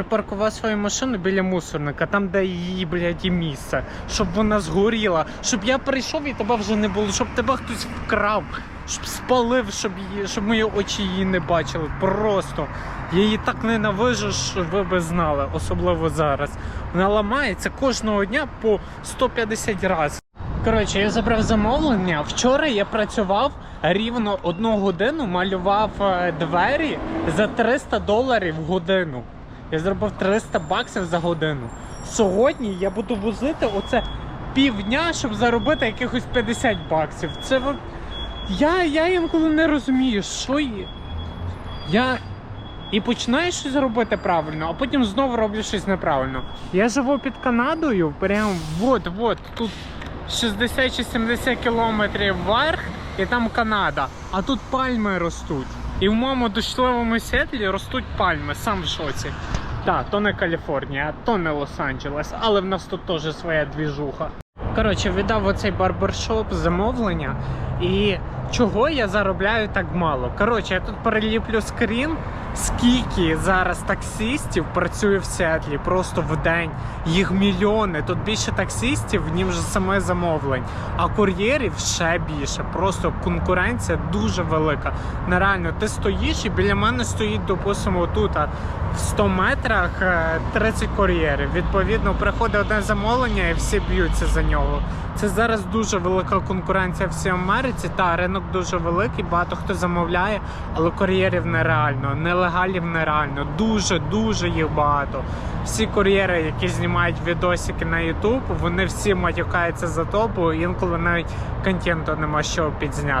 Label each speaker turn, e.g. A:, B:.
A: Припаркував свою машину біля мусорника, там, де її, блядь, і місце, щоб вона згоріла, щоб я прийшов і тебе вже не було, щоб тебе хтось вкрав, щоб спалив, щоб її, щоб мої очі її не бачили. Просто я її так ненавижу, що ви би знали, особливо зараз. Вона ламається кожного дня по 150 разів. Коротше, я забрав замовлення. Вчора я працював рівно одну годину, малював е, двері за 300 доларів в годину. Я зробив 300 баксів за годину. Сьогодні я буду возити оце півдня, щоб заробити якихось 50 баксів. Це я, я інколи не розумію, що є. Я і починаю щось робити правильно, а потім знову роблю щось неправильно. Я живу під Канадою, прям от-от, тут 60 чи 70 кілометрів вверх, і там Канада. А тут пальми ростуть. І в моєму дощливому сетлі ростуть пальми, сам в шоці. Так, то не Каліфорнія, то не Лос-Анджелес, але в нас тут теж своя двіжуха. Коротше, віддав оцей барбершоп замовлення. І чого я заробляю так мало? Коротше, я тут переліплю скрін, скільки зараз таксистів працює в Сетлі просто в день. Їх мільйони. Тут більше таксистів, ніж саме замовлень. А кур'єрів ще більше. Просто конкуренція дуже велика. Нереально, ти стоїш і біля мене стоїть, допустимо, тут в 100 метрах е, 30 кур'єрів. Відповідно, приходить одне замовлення і всі б'ються за нього. Це зараз дуже велика конкуренція всій Америці. Та ринок дуже великий, багато хто замовляє, але кур'єрів нереально, нелегалів нереально. Дуже дуже їх багато. Всі кур'єри, які знімають відосики на YouTube, вони всі матюкаються за то, бо інколи навіть контенту нема що підзняти.